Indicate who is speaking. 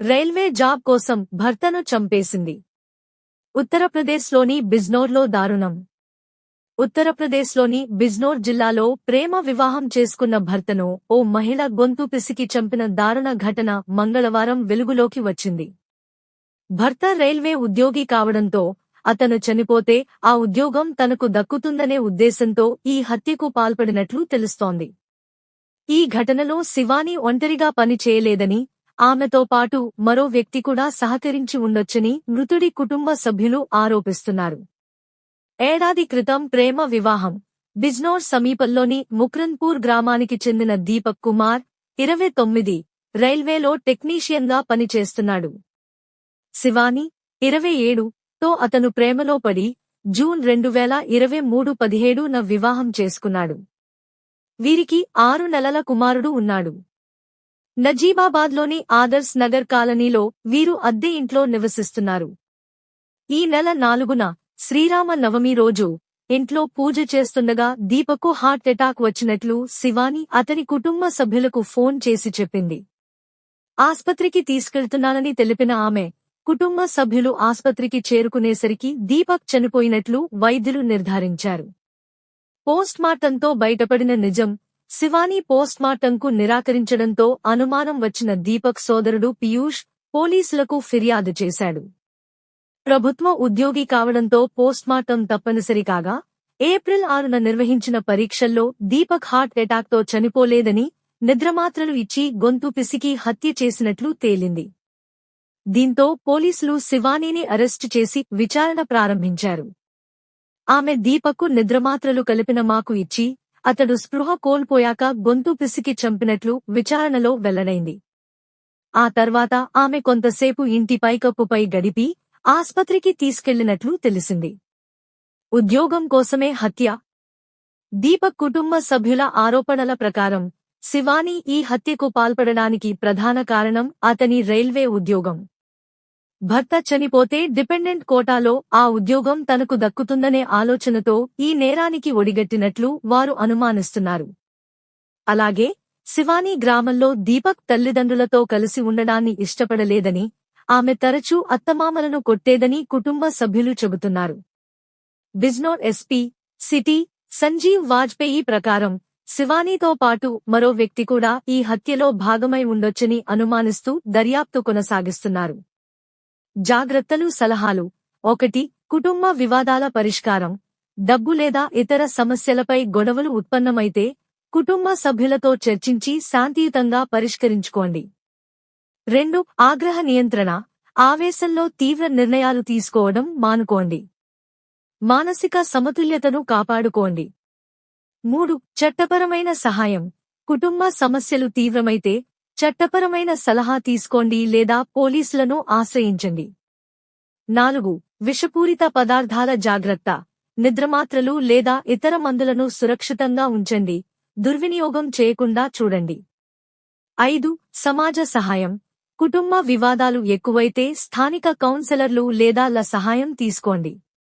Speaker 1: Railway job కోసం భర్తను చంపేసింది. ఉత్తరప్రదేశ్లోని బిజ్నోర్లో దారుణం. ఉత్తరప్రదేశ్లోని బిజ్నోర్ జిల్లాలో ప్రేమ వివాహం చేసుకున్న భర్తను ఓ మహిళ గొంతు పిసికి చంపిన దారుణ ఘటన మంగళవారం వెలుగులోకి వచ్చింది. భర్త రైల్వే ఉద్యోగి కావడంతో అతను చనిపోతే ఆ ఉద్యోగం తనకు దక్కుతుందనే ఉద్దేశంతో ఈ హత్యకు పాల్పడినట్లు తెలుస్తోంది. ఈ ఘటనలో శివాని ఒంటరిగా పని చేయలేదని ఆమెతో పాటు మరో వ్యక్తి కూడా సహకరించి ఉండొచ్చని మృతుడి కుటుంబ సభ్యులు ఆరోపిస్తున్నారు. ఏడాది క్రితం ప్రేమ వివాహం. బిజ్నోర్ సమీపంలోని ముక్రన్పూర్ గ్రామానికి చెందిన దీపక్ కుమార్ ఇరవై తొమ్మిది రైల్వేలో టెక్నీషియన్గా పనిచేస్తున్నాడు. శివాని ఇరవై ఏడు తో అతను ప్రేమలో పడి జూన్ రెండు వేల ఇరవై మూడు పదిహేడున వివాహం చేసుకున్నాడు. వీరికి ఆరు నెలల కుమారుడు ఉన్నాడు. నజీబాబాద్లోని ఆదర్శ్ నగర్ కాలనీలో వీరు అద్దె ఇంట్లో నివసిస్తున్నారు. ఈ నెల నాలుగున శ్రీరామ నవమి రోజు ఇంట్లో పూజ చేస్తుండగా దీపకు హార్ట్ అటాక్ వచ్చినట్లు శివాని అతని కుటుంబ సభ్యులకు ఫోన్ చేసి చెప్పింది. ఆస్పత్రికి తీసుకెళ్తున్నానని తెలిపిన ఆమె కుటుంబ సభ్యులు ఆస్పత్రికి చేరుకునేసరికి దీపక్ చనిపోయినట్లు వైద్యులు నిర్ధారించారు. పోస్ట్మార్టంతో బయటపడిన నిజం శివానీ పోస్ట్మార్టంకు నిరాకరించడంతో అనుమానం వచ్చిన దీపక్ సోదరుడు పీయూష్ పోలీసులకు ఫిర్యాదు చేశాడు. ప్రభుత్వ ఉద్యోగి కావడంతో పోస్ట్మార్టం తప్పనిసరి కాగా ఏప్రిల్ ఆరున నిర్వహించిన పరీక్షల్లో దీపక్ హార్ట్ అటాక్తో చనిపోలేదని నిద్రమాత్రలు ఇచ్చి గొంతు పిసికి హత్య చేసినట్లు తేలింది. దీంతో పోలీసులు శివానీని అరెస్టు చేసి విచారణ ప్రారంభించారు. ఆమె దీపక్కు నిద్రమాత్రలు కలిపిన మాకు ఇచ్చి అతడు స్పృహ కోల్పోయాక గొంతు పిసికి చంపినట్లు విచారణలో వెల్లడైంది. ఆ తర్వాత ఆమె కొంతసేపు ఇంటి పైకప్పుపై గడిపి ఆస్పత్రికి తీసుకెళ్ళినట్లు తెలిసింది. ఉద్యోగం కోసమే హత్య. దీపక్ కుటుంబ సభ్యుల ఆరోపణల ప్రకారం శివానీ ఈ హత్యకు పాల్పడడానికి ప్రధాన కారణం అతని రైల్వే ఉద్యోగం. భర్త చనిపోతే డిపెండెంట్ కోటాలో ఆ ఉద్యోగం తనకు దక్కుతుందనే ఆలోచనతో ఈ నేరానికి ఒడిగట్టినట్లు వారు అనుమానిస్తున్నారు. అలాగే శివానీ గ్రామంలో దీపక్ తల్లిదండ్రులతో కలిసి ఉండడాన్ని ఇష్టపడలేదని ఆమె తరచూ అత్తమామలను కొట్టేదని కుటుంబ సభ్యులు చెబుతున్నారు. బిజ్నోర్ ఎస్పీ సిటీ సంజీవ్ వాజ్పేయి ప్రకారం శివానీతో పాటు మరో వ్యక్తి కూడా ఈ హత్యలో భాగమై ఉండొచ్చని అనుమానిస్తూ దర్యాప్తు కొనసాగిస్తున్నారు. జాగ్రత్తలు సలహాలు. ఒకటి కుటుంబ వివాదాల పరిష్కారం. డబ్బు లేదా ఇతర సమస్యలపై గొడవలు ఉత్పన్నమైతే కుటుంబ సభ్యులతో చర్చించి శాంతియుతంగా పరిష్కరించుకోండి. రెండు ఆగ్రహ నియంత్రణ. ఆవేశంలో తీవ్ర నిర్ణయాలు తీసుకోవడం మానుకోండి. మానసిక సమతుల్యతను కాపాడుకోండి. మూడు చట్టపరమైన సహాయం. కుటుంబ సమస్యలు తీవ్రమైతే చట్టపరమైన సలహా తీసుకోండి లేదా పోలీసులను ఆశ్రయించండి. నాలుగు విషపూరిత పదార్థాల జాగ్రత్త. నిద్రమాత్రలు లేదా ఇతర మందులను సురక్షితంగా ఉంచండి. దుర్వినియోగం చేయకుండా చూడండి. ఐదు సమాజ సహాయం. కుటుంబ వివాదాలు ఎక్కువైతే స్థానిక కౌన్సెలర్లు లేదా ల సహాయం తీసుకోండి.